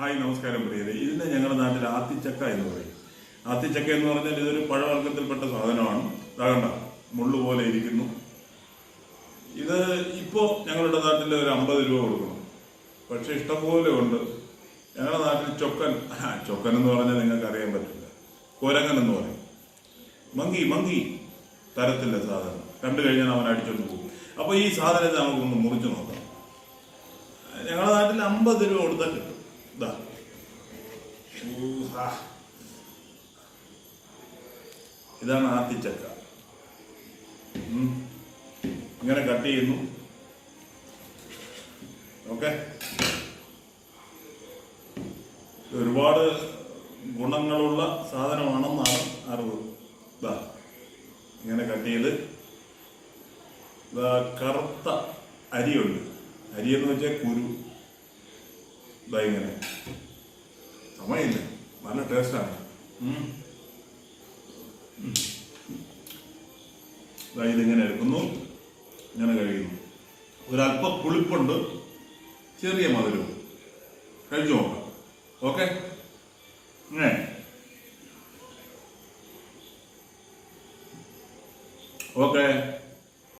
Hi നമസ്കാരം പ്രിയരെ. ഇതിനെ ഞങ്ങളുടെ നാട്ടിൽ ആത്തിച്ചക്ക എന്ന് പറയും. ആത്തിച്ചക്ക എന്ന് പറഞ്ഞാൽ ഇതൊരു പഴവർഗത്തിൽപ്പെട്ട സാധനമാണ്. ഇതാകണ്ട മുള്ളു പോലെ ഇരിക്കുന്നു. ഇത് ഇപ്പോൾ ഞങ്ങളുടെ നാട്ടിൽ ഒരു അമ്പത് രൂപ കൊടുക്കണം. പക്ഷെ ഇഷ്ടംപോലെ ഉണ്ട്. ഞങ്ങളുടെ നാട്ടിൽ ചൊക്കൻ ചൊക്കൻ എന്ന് പറഞ്ഞാൽ നിങ്ങൾക്ക് അറിയാൻ പറ്റില്ല. കോരങ്ങൻ എന്ന് പറയും. മങ്കി മങ്കി തരത്തിന്റെ സാധനം. കണ്ടു കഴിഞ്ഞാൽ അവൻ അടിച്ചോണ്ട് പോകും. അപ്പോൾ ഈ സാധനത്തെ നമുക്കൊന്ന് മുറിച്ചു നോക്കാം. ഞങ്ങളുടെ നാട്ടിൽ അമ്പത് രൂപ കൊടുത്താൽ കിട്ടും. ഇതാ. ഇതാണ് ആത്തിച്ചക്ക. ഇങ്ങനെ കട്ട് ചെയ്യുന്നു ഓക്കെ ഒരുപാട് ഗുണങ്ങളുള്ള സാധനമാണെന്നാണ് അറിവ്. ഇതാ ഇങ്ങനെ കട്ട് ചെയ്ത്. കറുത്ത അരിയുണ്ട്. അരിയെന്ന് വെച്ചാൽ കുരു. ഇതാ ഇങ്ങനെ. സമയമില്ല? നല്ല ടേസ്റ്റാണ്. ഇതിങ്ങനെ എടുക്കുന്നു. ഇങ്ങനെ കഴിക്കുന്നു. ഒരല്പം പുളിപ്പുണ്ട്. ചെറിയ മധുരവും. കഴിച്ചു നോക്കാം. ഓക്കെ? ഇങ്ങനെ. ഓക്കെ.